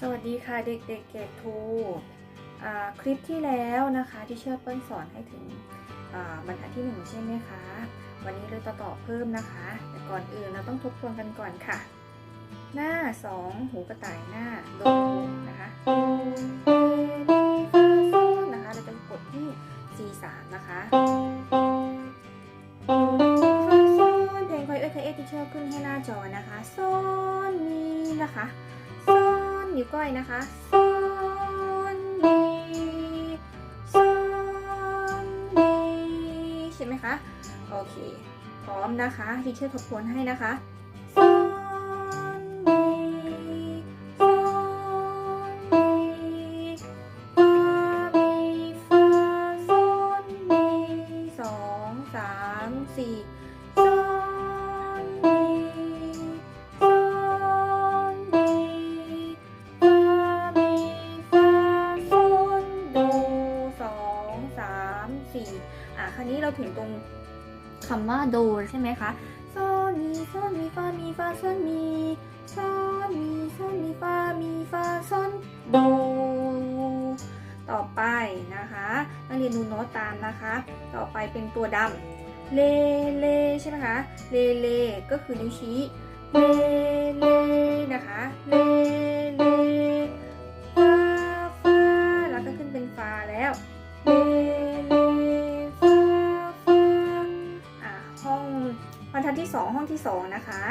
สวัสดีค่ะเด็กๆเกรดทูคลิปที่แล้วนะคะที่เชื่อเปิ้ลสอนให้ถึงบรรทัดที่หนึ่งใช่ไหมคะ วันนี้เลยต่อต่อเพิ่มนะคะ แต่ก่อนอื่นเราต้องทบทวนกันก่อนค่ะ หน้า 2 หูกระต่ายหน้าโดนะคะโซนะคะเราจะกดที่ C3 นะคะโดเรมีฟาโซเพลงคอยเอ้ยคยเอ้ยที่เชื่อขึ้นให้หน้าจอนะคะโซนมีนะคะ นิ้วก้อยนะคะโซนมีโซนมีใช่ไหมคะ โอเค พร้อมนะคะทีเชอร์ทบทวนให้นะคะโซนมีโซนมีฟามีฟาโซนมีสองสามสี่ คำว่าโดใช่ไหมคะโซมีโซมีฟามีฟาโซมีโซมีโซมีฟามีฟาโซนโดต่อไปนะคะนักเรียนดูโน้ตตามนะคะ ต่อไปเป็นตัวดำเลเลใช่ไหมคะเลเลก็คือนิ้วชี้เลเลนะคะเลเลฟาฟาแล้วก็ขึ้นเป็นฟาแล้วเล ทัดที่2ห้องที่2นะคะ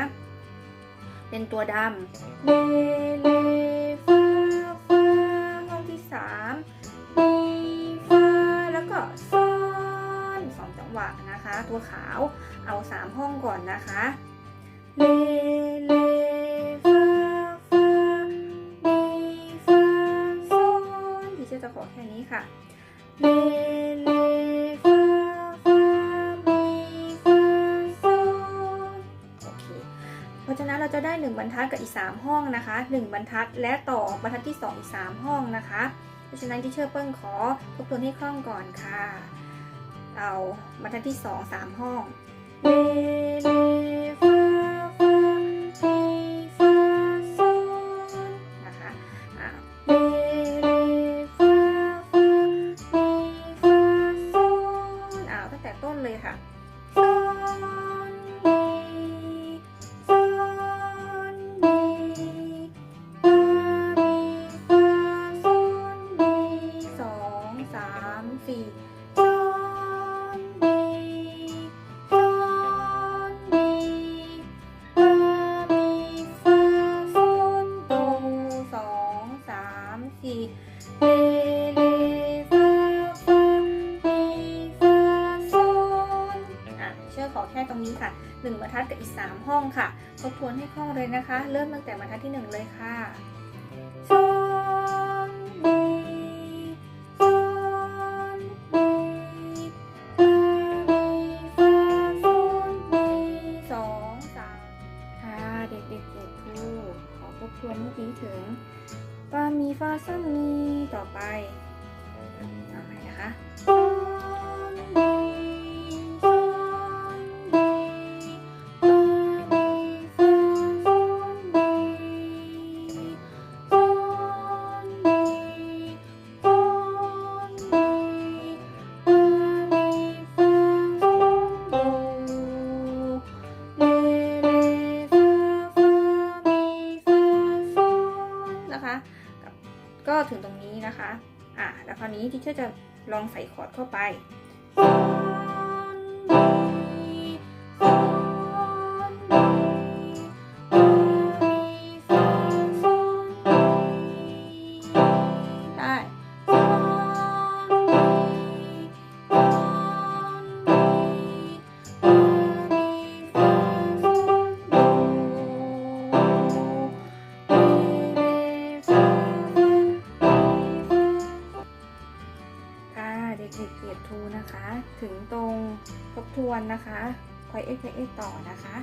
เป็นตัวดำเลเลฟาฟาห้องที่3มีฟาแล้วก็ซอนสองจังหวะนะคะ ตัวขาวเอา3ห้องก่อนนะคะเลเลฟาฟามีฟาซอนที่จะขอแค่นี้ค่ะเลเล 1บรรทัดกับอีก 3 ห้องนะคะ 1 บรรทัดและต่อบรรทัดที่ 2 อีก 3 ห้องนะคะ เพราะฉะนั้นที่เชอร์เปิ้ลขอทบทวนให้คล่องก่อนค่ะ เอาบรรทัดที่ 2 3 ห้องเลเลามสี่เลเลฟาฟามีฟาโซนอะเชื่อขอแค่ตรงนี้ค่ะหนึ่งบรรทัดกับอีกสามห้องค่ะ ทบทวนให้คล่องเลยนะคะ เริ่มตั้งแต่บรรทัดที่หนึ่งเลยค่ะโซนมีโซนมีฟามีฟาโซนมีสองสามค่ะเด็กๆเด็กครูขอทบทวนเมื่อกี้ถึง ฟามีฟาซันมีต่อไปเอาใหม่นะคะ ก็ถึงตรงนี้นะคะ อะแล้วคราวนี้ที่เชอร์จะลองใส่คอร์ดเข้าไป วนนะคะคอยเอ็กเอ็กต่อนะคะ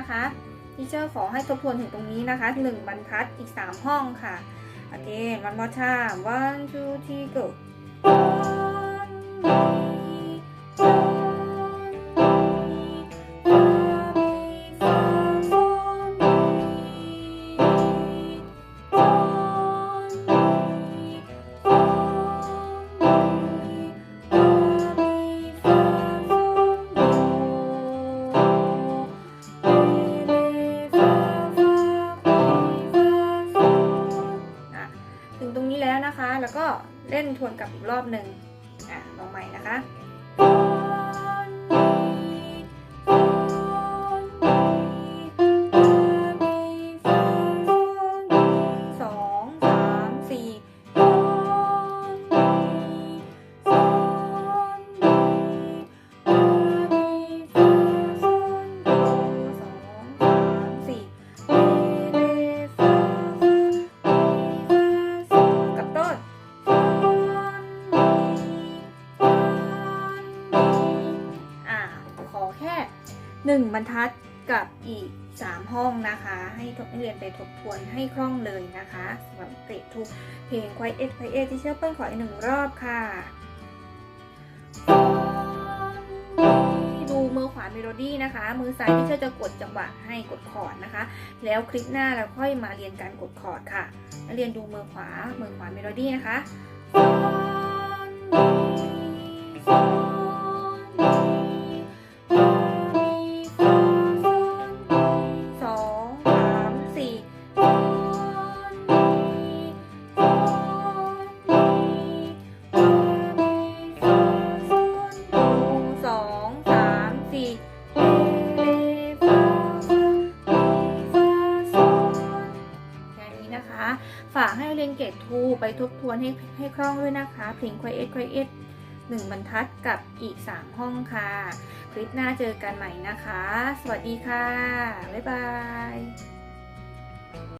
นะคะทีเชอร์ขอให้ทบทวนถึงตรงนี้นะคะ 1 บรรทัดอีก 3 ห้องค่ะ again one more time one two three go หนึ่งอะลองใหม่นะคะ 1 บรรทัดกับอีก 3 ห้องนะคะ ให้นักเรียนไปทบทวนให้คล่องเลยนะคะสำหรับเตะทุกเพลงควายเอ็ดควายเอ็ดที่เชื่อเพิ่งขออีกหนึ่งรอบค่ะดูมือขวาเมโลดี้นะคะ มือซ้ายที่เชื่อจะกดจังหวะให้กดคอร์ดนะคะ แล้วคลิปหน้าเราค่อยมาเรียนการกดคอร์ดค่ะเรียนดูมือขวามือขวาเมโลดี้นะคะากให้เรียนเกรดทูไปทบทวนให้ให้คล่องด้วยนะคะ เพลงควายเอ็ดควายเอ็ดหนึ่งบรรทัดกับอีก 3 ห้องค่ะ คลิปหน้าเจอกันใหม่นะคะ สวัสดีค่ะ บ๊ายบาย